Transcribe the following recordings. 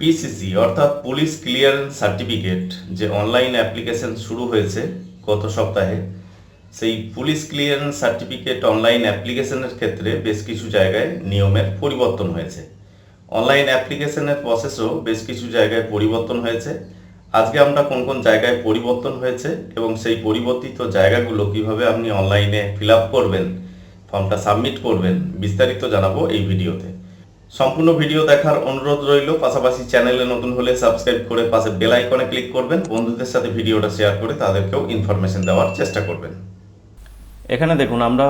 PCC অর্থাৎ police clearance certificate যে online application শুরু হয়েছে গত সপ্তাহে, সেই পুলিশ ক্লিয়ারেন্স সার্টিফিকেট অনলাইন অ্যাপ্লিকেশনের ক্ষেত্রে বেশ কিছু জায়গায় নিয়মের পরিবর্তন হয়েছে। অনলাইন অ্যাপ্লিকেশনের প্রসেসও বেশ কিছু জায়গায় পরিবর্তন হয়েছে। আজকে আমরা কোন কোন জায়গায় পরিবর্তন হয়েছে এবং সেই পরিবর্তিত জায়গাগুলো কীভাবে আপনি অনলাইনে ফিল করবেন ফর্মটা সাবমিট করবেন, বিস্তারিত জানাব এই ভিডিওতে। সম্পূর্ণ ভিডিও দেখার অনুরোধ রইল, পাশাপাশি চ্যানেলে নতুন হলে সাবস্ক্রাইব করে পাশে বেল আইকনে ক্লিক করবেন। বন্ধুদের সাথে ভিডিওটা শেয়ার করে তাদেরকেও ইনফরমেশন দেওয়ার চেষ্টা করবেন। এখানে দেখুন, আমরা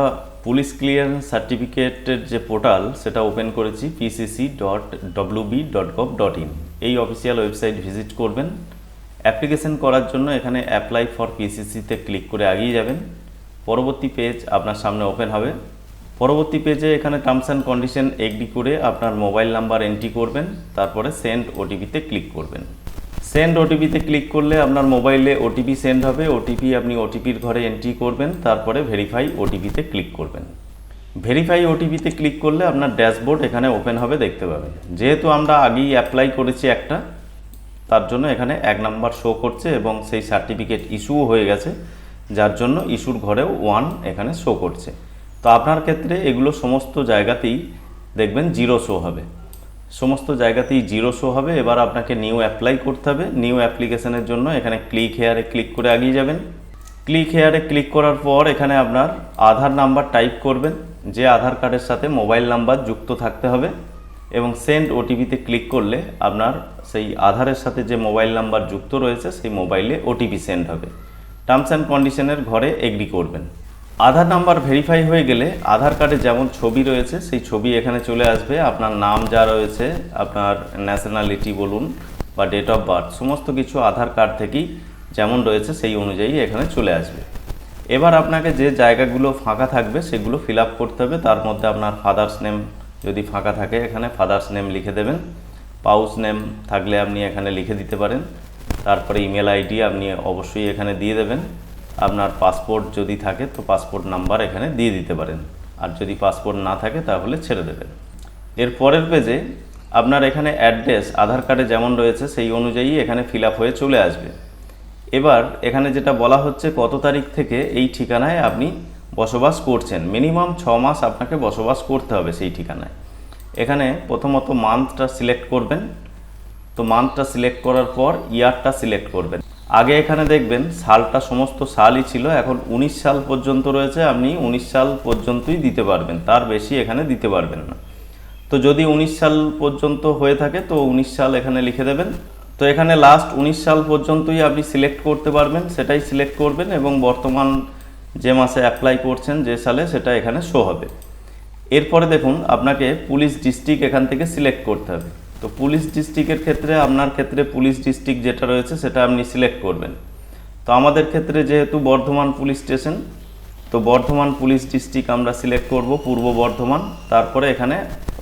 পুলিশ ক্লিয়ারেন্স সার্টিফিকেটের যে পোর্টাল, সেটা ওপেন করেছি PCC dot WB dot gov dot in এই অফিসিয়াল ওয়েবসাইট ভিজিট করবেন। অ্যাপ্লিকেশন করার জন্য এখানে অ্যাপ্লাই ফর পিসিসিতে ক্লিক করে আগিয়ে যাবেন। পরবর্তী পেজ আপনার সামনে ওপেন হবে। পরবর্তী পেজে এখানে টার্মস অ্যান্ড কন্ডিশন এগ্রি করে আপনার মোবাইল নাম্বার এন্ট্রি করবেন, তারপরে সেন্ড ওটিপিতে ক্লিক করবেন। সেন্ড ওটিপিতে ক্লিক করলে আপনার মোবাইলে ওটিপি সেন্ড হবে ওটিপি আপনি ওটিপির ঘরে এন্ট্রি করবেন, তারপরে ভেরিফাই ওটিপিতে ক্লিক করবেন। ভেরিফাই ওটিপিতে ক্লিক করলে আপনার ড্যাশবোর্ড এখানে ওপেন হবে, দেখতে পাবেন। যেহেতু আমরা আগেই অ্যাপ্লাই করেছি একটা, তার জন্য এখানে এক নাম্বার শো করছে এবং সেই সার্টিফিকেট ইস্যুও হয়ে গেছে, যার জন্য ইস্যুর ঘরেও ওয়ান এখানে শো করছে। তো আপনার ক্ষেত্রে এগুলো সমস্ত জায়গাতেই দেখবেন জিরো শো হবে। সমস্ত জায়গাতেই জিরো শো হবে, এবার আপনাকে নিউ অ্যাপ্লাই করতে হবে। নিউ অ্যাপ্লিকেশনের জন্য এখানে ক্লিক হেয়ারে ক্লিক করে আগিয়ে যাবেন। ক্লিক হেয়ারে ক্লিক করার পর এখানে আপনার আধার নাম্বার টাইপ করবেন, যে আধার কার্ডের সাথে মোবাইল নাম্বার যুক্ত থাকতে হবে এবং সেন্ড ওটিপিতে ক্লিক করলে আপনার সেই আধারের সাথে যে মোবাইল নাম্বার যুক্ত রয়েছে, সেই মোবাইলে ওটিপি সেন্ড হবে। টার্মস অ্যান্ড কন্ডিশনের ঘরে এগ্রি করবেন। আধার নাম্বার ভেরিফাই হয়ে গেলে আধার কার্ডে যেমন ছবি রয়েছে, সেই ছবি এখানে চলে আসবে। আপনার নাম যা রয়েছে, আপনার ন্যাশনালিটি বলুন বা ডেট অফ বার্থ সমস্ত কিছু আধার কার্ড থেকেই যেমন রয়েছে, সেই অনুযায়ী এখানে চলে আসবে। এবার আপনাকে যে জায়গাগুলো ফাঁকা থাকবে, সেগুলো ফিল করতে হবে। তার মধ্যে আপনার ফাদার্স নেম যদি ফাঁকা থাকে, এখানে ফাদার্স নেম লিখে দেবেন। পাউস নেম থাকলে আপনি এখানে লিখে দিতে পারেন। তারপরে ইমেল আইডি আপনি অবশ্যই এখানে দিয়ে দেবেন। আপনার পাসপোর্ট যদি থাকে, তো পাসপোর্ট নাম্বার এখানে দিয়ে দিতে পারেন। আর যদি পাসপোর্ট না থাকে, তাহলে ছেড়ে দেবেন। এর পরের পেজে আপনার এখানে অ্যাড্রেস আধার কার্ডে যেমন রয়েছে, সেই অনুযায়ী এখানে ফিল হয়ে চলে আসবে। এবার এখানে যেটা বলা হচ্ছে, কত তারিখ থেকে এই ঠিকানায় আপনি বসবাস করছেন। মিনিমাম ছ মাস আপনাকে বসবাস করতে হবে সেই ঠিকানায়। এখানে প্রথমত মান্থটা সিলেক্ট করবেন। তো মান্থটা সিলেক্ট করার পর ইয়ারটা সিলেক্ট করবেন। আগে এখানে দেখবেন সালটা সমস্ত সালই ছিল, এখন উনিশ সাল পর্যন্ত রয়েছে, আপনি উনিশ সাল পর্যন্তই দিতে পারবেন, তার বেশি এখানে দিতে পারবেন না। তো যদি উনিশ সাল পর্যন্ত হয়ে থাকে, তো উনিশ সাল এখানে লিখে দেবেন। তো এখানে লাস্ট উনিশ সাল পর্যন্তই আপনি সিলেক্ট করতে পারবেন, সেটাই সিলেক্ট করবেন এবং বর্তমান যে মাসে অ্যাপ্লাই করছেন, যে সালে সেটা এখানে শো হবে। এরপরে দেখুন, আপনাকে পুলিশ ডিস্ট্রিক্ট এখান থেকে সিলেক্ট করতে হবে। তো পুলিশ ডিস্ট্রিক্টের ক্ষেত্রে, আপনার ক্ষেত্রে পুলিশ ডিস্ট্রিক্ট যেটা রয়েছে, সেটা আপনি সিলেক্ট করবেন। তো আমাদের ক্ষেত্রে যেহেতু বর্ধমান পুলিশ স্টেশন, তো বর্ধমান পুলিশ ডিস্ট্রিক্ট আমরা সিলেক্ট করব পূর্ব বর্ধমান, তারপরে এখানে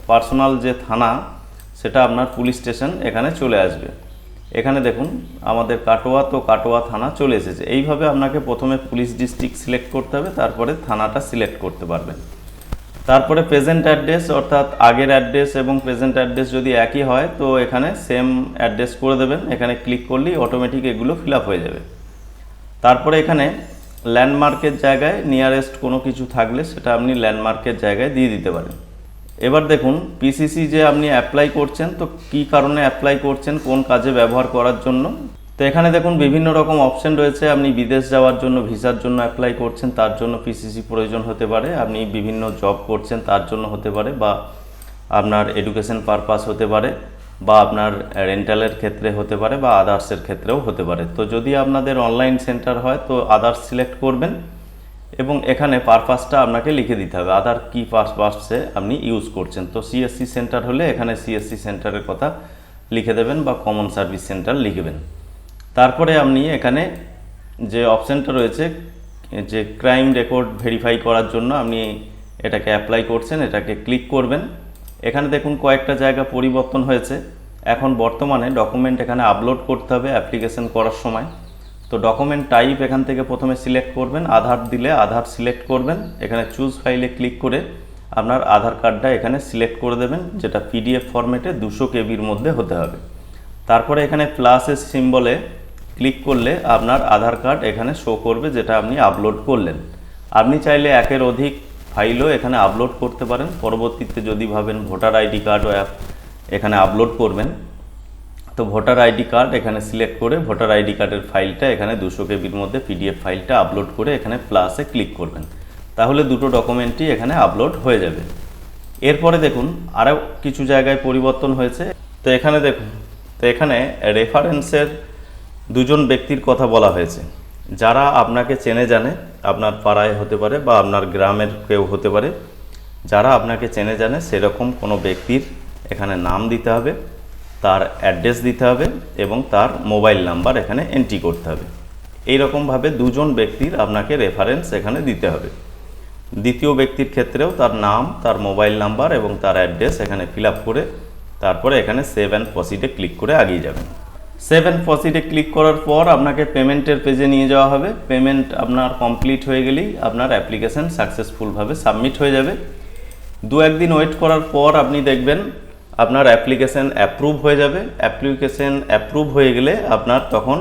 পার্সোনাল যে থানা, সেটা আপনার পুলিশ স্টেশন এখানে চলে আসবে। এখানে দেখুন, আমাদের কাটোয়া তো কাটোয়া থানা চলে এসেছে। এইভাবে আপনাকে প্রথমে পুলিশ ডিস্ট্রিক্ট সিলেক্ট করতে হবে, তারপরে থানাটা সিলেক্ট করতে পারবেন। তারপরে প্রেজেন্ট অ্যাড্রেস অর্থাৎ আগের অ্যাড্রেস এবং প্রেজেন্ট অ্যাড্রেস যদি একই হয়, তো এখানে সেম অ্যাড্রেস করে দেবেন। এখানে ক্লিক করলেই অটোমেটিক এগুলো ফিল হয়ে যাবে। তারপরে এখানে ল্যান্ডমার্কের জায়গায় নিয়ারেস্ট কোনো কিছু থাকলে সেটা আপনি ল্যান্ডমার্কের জায়গায় দিয়ে দিতে পারেন। এবার দেখুন পিসিসি যে আপনি অ্যাপ্লাই করছেন, তো কি কারণে অ্যাপ্লাই করছেন, কোন কাজে ব্যবহার করার জন্য? তো এখানে দেখুন বিভিন্ন রকম অপশন রয়েছে। আপনি বিদেশ যাওয়ার জন্য ভিসার জন্য অ্যাপ্লাই করছেন, তার জন্য পিসিসি প্রয়োজন হতে পারে। আপনি বিভিন্ন জব করছেন, তার জন্য হতে পারে বা আপনার এডুকেশন পারপাস হতে পারে বা আপনার রেন্টালের ক্ষেত্রে হতে পারে বা আদার্সের ক্ষেত্রেও হতে পারে। তো যদি আপনাদের অনলাইন সেন্টার হয়, তো আদার্স সিলেক্ট করবেন এবং এখানে পারপাসটা আপনাকে লিখে দিতে হবে। আদার কি পারপাসে আপনি ইউজ করছেন। তো সিএসসি সেন্টার হলে এখানে সিএসসি সেন্টারের কথা লিখে দেবেন বা কমন সার্ভিস সেন্টার লিখবেন তারপরে আপনি এখানে যে অপশানটা রয়েছে, যে ক্রাইম রেকর্ড ভেরিফাই করার জন্য আপনি এটাকে অ্যাপ্লাই করছেন, এটাকে ক্লিক করবেন। এখানে দেখুন কয়েকটা জায়গা পরিবর্তন হয়েছে। এখন বর্তমানে ডকুমেন্ট এখানে আপলোড করতে হবে অ্যাপ্লিকেশন করার সময়। তো ডকুমেন্ট টাইপ এখান থেকে প্রথমে সিলেক্ট করবেন, আধার দিলে আধার সিলেক্ট করবেন। এখানে চুজ ফাইলে ক্লিক করে আপনার আধার কার্ডটা এখানে সিলেক্ট করে দেবেন, যেটা পিডিএফ ফরম্যাটে দুশো কেবির মধ্যে হতে হবে। তারপরে এখানে প্লাসের সিম্বলে ক্লিক করলে আপনার আধার কার্ড এখানে শো করবে, যেটা আপনি আপলোড করলেন। আপনি চাইলে একের অধিক ফাইলও এখানে আপলোড করতে পারেন। পরবর্তীতে যদি ভাবেন ভোটার আইডি কার্ড অ্যাপ এখানে আপলোড করবেন, তো ভোটার আইডি কার্ড এখানে সিলেক্ট করে ভোটার আইডি কার্ডের ফাইলটা এখানে দুশো কেবির মধ্যে পিডিএফ ফাইলটা আপলোড করে এখানে প্লাসে ক্লিক করবেন। তাহলে দুটো ডকুমেন্টই এখানে আপলোড হয়ে যাবে। এরপরে দেখুন, আরও কিছু জায়গায় পরিবর্তন হয়েছে। তো এখানে দেখুন, তো এখানে রেফারেন্সের দুজন ব্যক্তির কথা বলা হয়েছে। যারা আপনাকে চেনে জানে, আপনার পাড়ায় হতে পারে বা আপনার গ্রামের কেউ হতে পারে, যারা আপনাকে চেনে জানে, সেরকম কোনো ব্যক্তির এখানে নাম দিতে হবে, তার অ্যাড্রেস দিতে হবে এবং তার মোবাইল নাম্বার এখানে এন্ট্রি করতে হবে। এই রকমভাবে দুজন ব্যক্তির আপনাকে রেফারেন্স এখানে দিতে হবে। দ্বিতীয় ব্যক্তির ক্ষেত্রেও তার নাম, তার মোবাইল নাম্বার এবং তার অ্যাড্রেস এখানে ফিল করে তারপরে এখানে সেভ অ্যান্ড প্রসিডে ক্লিক করে এগিয়ে যাবেন। সেভ অ্যান্ড প্রসিডে ক্লিক করার পর আপনাকে পেমেন্টের পেজে নিয়ে যাওয়া হবে। পেমেন্ট আপনার কমপ্লিট হয়ে গেলেই আপনার অ্যাপ্লিকেশন সাকসেসফুলভাবে সাবমিট হয়ে যাবে। দু একদিন ওয়েট করার পর আপনি দেখবেন আপনার অ্যাপ্লিকেশন অ্যাপ্রুভ হয়ে যাবে। অ্যাপ্লিকেশন অ্যাপ্রুভ হয়ে গেলে আপনার তখন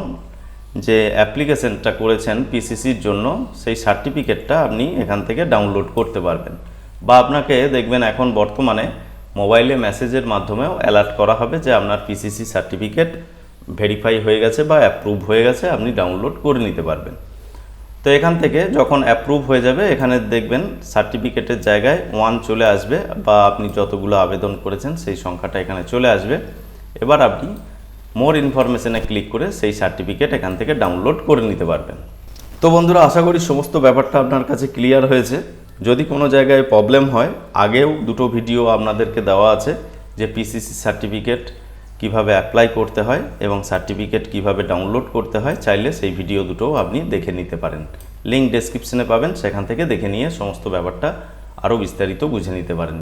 যে অ্যাপ্লিকেশনটা করেছেন পিসিসির জন্য, সেই সার্টিফিকেটটা আপনি এখান থেকে ডাউনলোড করতে পারবেন। বা আপনাকে দেখবেন এখন বর্তমানে মোবাইলে মেসেজের মাধ্যমেও অ্যালার্ট করা হবে যে আপনার পিসিসি সার্টিফিকেট ভেরিফাই হয়ে গেছে বা অ্যাপ্রুভ হয়ে গেছে, আপনি ডাউনলোড করে নিতে পারবেন। তো এখান থেকে যখন অ্যাপ্রুভ হয়ে যাবে, এখানে দেখবেন সার্টিফিকেটের জায়গায় ওয়ান চলে আসবে বা আপনি যতগুলো আবেদন করেছেন, সেই সংখ্যাটা এখানে চলে আসবে। এবার আপনি মোর ইনফরমেশনে ক্লিক করে সেই সার্টিফিকেট এখান থেকে ডাউনলোড করে নিতে পারবেন। তো বন্ধুরা, আশা করি সমস্ত ব্যাপারটা আপনার কাছে ক্লিয়ার হয়েছে। যদি কোনো জায়গায় প্রবলেম হয়, আগেও দুটো ভিডিও আপনাদেরকে দেওয়া আছে, যে পিসিসি সার্টিফিকেট কীভাবে অ্যাপ্লাই করতে হয় এবং সার্টিফিকেট কীভাবে ডাউনলোড করতে হয় চাইলে সেই ভিডিও দুটোও আপনি দেখে নিতে পারেন। লিঙ্ক ডেসক্রিপশনে পাবেন, সেখান থেকে দেখে নিয়ে সমস্ত ব্যাপারটা আরও বিস্তারিত বুঝে নিতে পারেন।